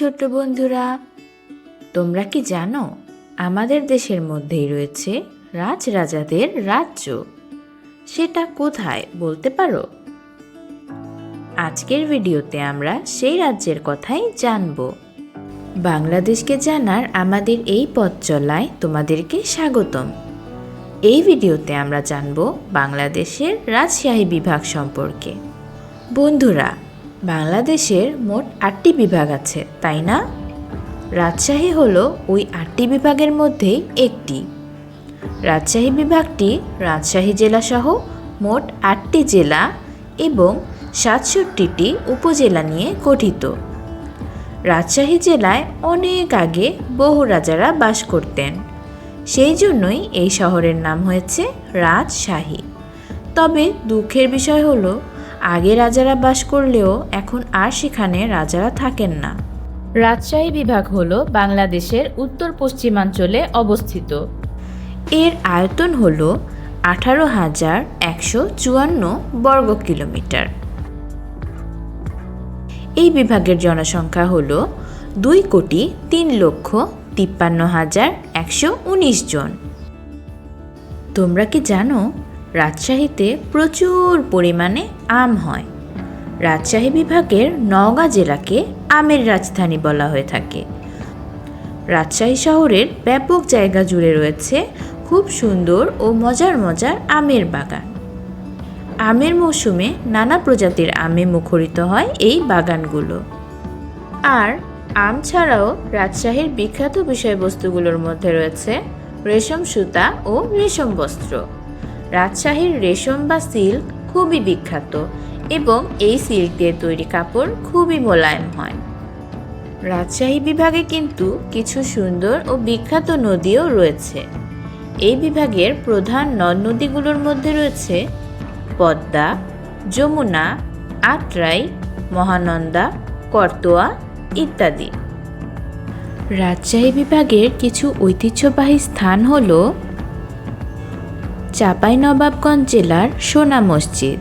ছোট্ট বন্ধুরা, তোমরা কি জানো আমাদের দেশের মধ্যেই রয়েছে রাজরাজাদের রাজ্য? সেটা কোথায় বলতে পারো? আজকের ভিডিওতে আমরা সেই রাজ্যের কথাই জানব। বাংলাদেশকে জানার আমাদের এই পথ চলায় তোমাদেরকে স্বাগতম। এই ভিডিওতে আমরা জানব বাংলাদেশের রাজশাহী বিভাগ সম্পর্কে। বন্ধুরা বাংলাদেশের মোট আটটি বিভাগ আছে, তাই না? রাজশাহী হলো ওই আটটি বিভাগের মধ্যেই একটি। রাজশাহী বিভাগটি রাজশাহী জেলাসহ মোট আটটি জেলা এবং সাতষট্টিটি উপজেলা নিয়ে গঠিত। রাজশাহী জেলায় অনেক আগে বহু রাজারা বাস করতেন। সেই জন্যই এই শহরের নাম হয়েছে রাজশাহী। তবে দুঃখের বিষয় হলো আগে রাজারা বাস করলেও এখন আর সেখানে রাজারা থাকেন না। রাজশাহী বিভাগ হলো বাংলাদেশের উত্তর পশ্চিমাঞ্চলে অবস্থিত। এর আয়তন হল আঠারো হাজার একশো চুয়ান্ন বর্গ কিলোমিটার। এই বিভাগের জনসংখ্যা হল দুই কোটি তিন লক্ষ তিপ্পান্ন হাজার একশো উনিশ জন। তোমরা কি জানো রাজশাহীতে প্রচুর পরিমাণে আম হয়। রাজশাহী বিভাগের নওগাঁ জেলাকে আমের রাজধানী বলা হয়ে থাকে। রাজশাহী শহরের ব্যাপক জায়গা জুড়ে রয়েছে খুব সুন্দর ও মজার মজার আমের বাগান। আমের মৌসুমে নানা প্রজাতির আমে মুখরিত হয় এই বাগানগুলো। আর আম ছাড়াও রাজশাহীর বিখ্যাত বিষয়বস্তুগুলোর মধ্যে রয়েছে রেশম সুতা ও রেশম বস্ত্র। রাজশাহীর রেশম বা সিল্ক খুবই বিখ্যাত এবং এই সিল্ক দিয়ে তৈরি কাপড় খুবই মোলায়েম হয়। রাজশাহী বিভাগে কিন্তু কিছু সুন্দর ও বিখ্যাত নদীও রয়েছে। এই বিভাগের প্রধান নদ নদীগুলোর মধ্যে রয়েছে পদ্মা, যমুনা আটরাই মহানন্দা, করতোয়া ইত্যাদি। রাজশাহী বিভাগের কিছু ঐতিহ্যবাহী স্থান হল চাঁপাইনবাবগঞ্জ জেলার সোনা মসজিদ।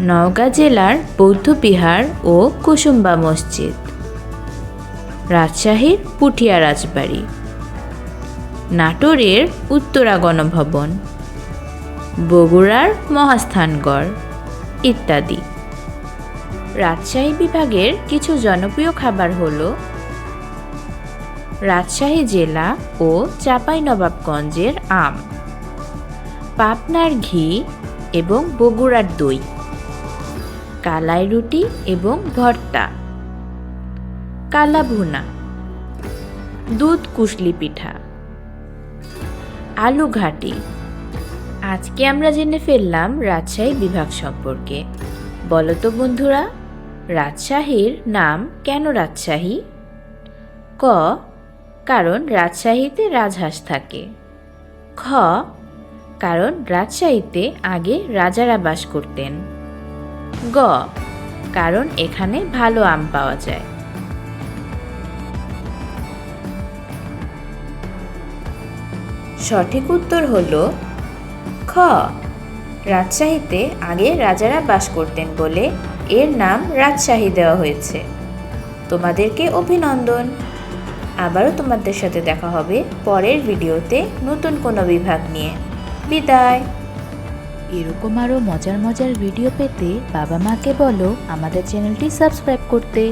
নওগাঁ জেলার বৌদ্ধবিহার ও কুসুম্বা মসজিদ। রাজশাহীর পুঠিয়া রাজবাড়ি। নাটোরের উত্তরা গণভবন। বগুড়ার মহাস্থানগড় ইত্যাদি। রাজশাহী বিভাগের কিছু জনপ্রিয় খাবার হল রাজশাহী জেলা ও চাঁপাইনবাবগঞ্জের আম। পাবনার ঘি এবং বগুড়ার দই, কালাই রুটি এবং ভর্তা কালা ভুনা দুধ কুশলি পিঠা, আলু ঘাটি। আজকে আমরা জেনে ফেললাম রাজশাহী বিভাগ সম্পর্কে। বলো তো বন্ধুরা, রাজশাহীর নাম কেন রাজশাহী? ক, কারণ রাজশাহীতে রাজহাঁস থাকে। খ কারণ রাজশাহীতে আগে রাজারা বাস করতেন। গ, কারণ এখানে ভালো আম পাওয়া যায়। সঠিক উত্তর হল খ, রাজশাহীতে আগে রাজারা বাস করতেন বলে এর নাম রাজশাহী দেওয়া হয়েছে। তোমাদেরকে অভিনন্দন। আবারও তোমাদের সাথে দেখা হবে পরের ভিডিওতে নতুন কোনো বিভাগ নিয়ে। বিদায়। এরকম আরও মজার মজার ভিডিও পেতে বাবা মাকে বলো আমাদের চ্যানেলটি সাবস্ক্রাইব করতে।